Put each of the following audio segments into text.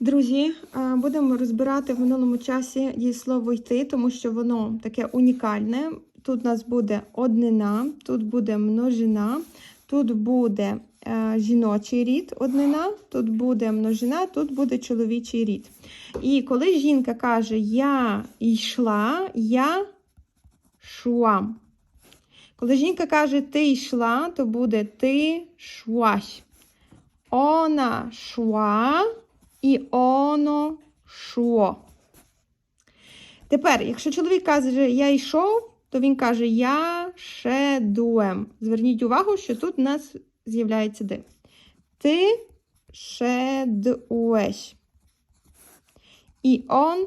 Друзі, е, будемо розбирати в минулому часі дієслово йти, тому що воно таке унікальне. Тут у нас буде однина, тут буде множина, тут буде е, жіночий рід однина, тут буде множина, тут буде чоловічий рід. І коли жінка каже Я йшла, я шла. Коли жінка каже ти йшла, то буде ти швась. Ona шла і оно шло. Тепер, якщо чоловік каже я йшов, то він каже я шедуем. Зверніть увагу, що тут у нас з'являється де. Ти шедуеш. І он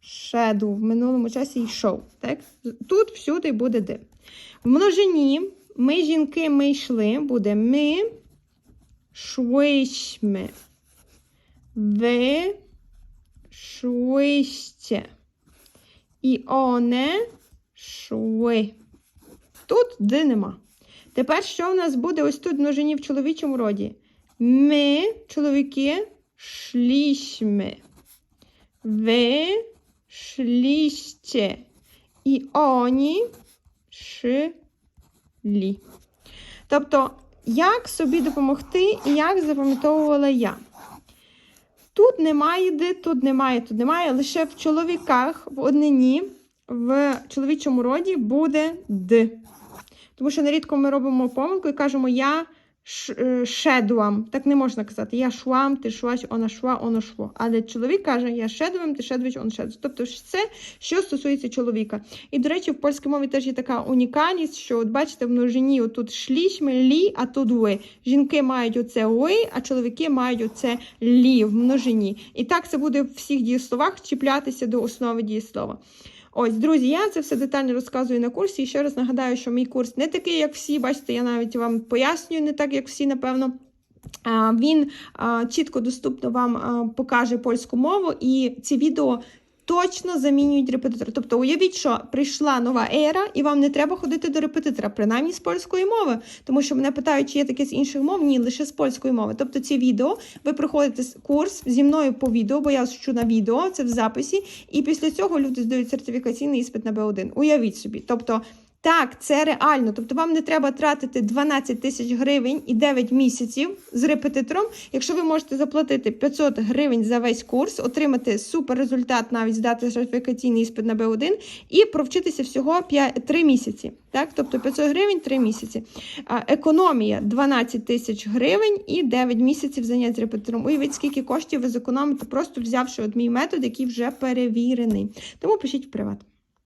шеду. В минулому часі йшов. Так? Тут всюди буде де. В множині ми жінки ми йшли, буде ми швидьми. Ви швидьте. І оне шви. Тут де нема. Тепер що в нас буде ось тут в множині в чоловічому роді? Ми, чоловіки, шлішми. Ви шліще. І оні шлі. Тобто, як собі допомогти і як запам'ятовувала я? Тут немає де, тут немає, тут немає. Лише в чоловіках в однині, в чоловічому роді буде д. Тому що нерідко ми робимо помилку і кажемо я шедуам. Так не можна казати. Я швам, ти шваш, вона шва, воно шво. Але чоловік каже, я шедуам, ти шедвич, он шедвич. Тобто це, що стосується чоловіка. І, до речі, в польській мові теж є така унікальність, що от бачите, в множині отут шлішми, лі, а тут ви. Жінки мають оце ви, а чоловіки мають оце лі в множині. І так це буде в всіх дієсловах чіплятися до основи дієслова. Ось, друзі, я це все детально розказую на курсі. І ще раз нагадаю, що мій курс не такий, як всі. Бачите, я навіть вам пояснюю, не так, як всі, напевно. Він чітко доступно вам покаже польську мову, і ці відео точно замінюють репетитора. Тобто, уявіть, що прийшла нова ера, і вам не треба ходити до репетитора, принаймні з польської мови. Тому що мене питають, чи є таке з інших мов, ні, лише з польської мови. Тобто, ці відео ви проходите з курс зі мною по відео, бо я вчу на відео, це в записі. І після цього люди здають сертифікаційний іспит на Б1. Уявіть собі. Тобто. Так, це реально. Тобто вам не треба тратити 12 тисяч гривень і 9 місяців з репетитором. Якщо ви можете заплатити 500 гривень за весь курс, отримати супер результат, навіть здати сертифікаційний іспит на Б1 і провчитися всього 5, 3 місяці. Так? Тобто 500 гривень 3 місяці. Економія 12 тисяч гривень і 9 місяців занять з репетитором. Уявіть, скільки коштів ви зекономите, просто взявши от мій метод, який вже перевірений. Тому пишіть в приват.